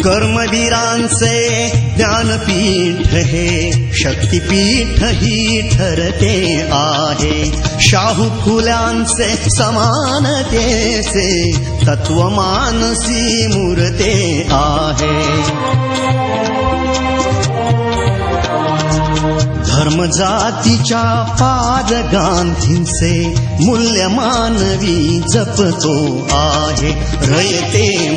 कर्मवीरांचे ज्ञानपीठ हे शक्तिपीठ ही ठरते आहे। शाहू फुल्यांचे समानतेचे तत्वमानसी मूर्ते आहे। धर्म गांधींचे मूल्य मानवी जपतो आहे। रयते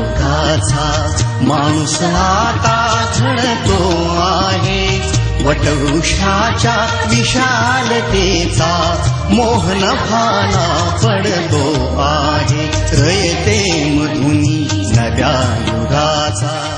माझा माणूस आता झडतो आहे. वटवृक्षाच्या विशालतेचा मोहन फाला पडतो आहे. रयते मधुनी नव्या युगाचा.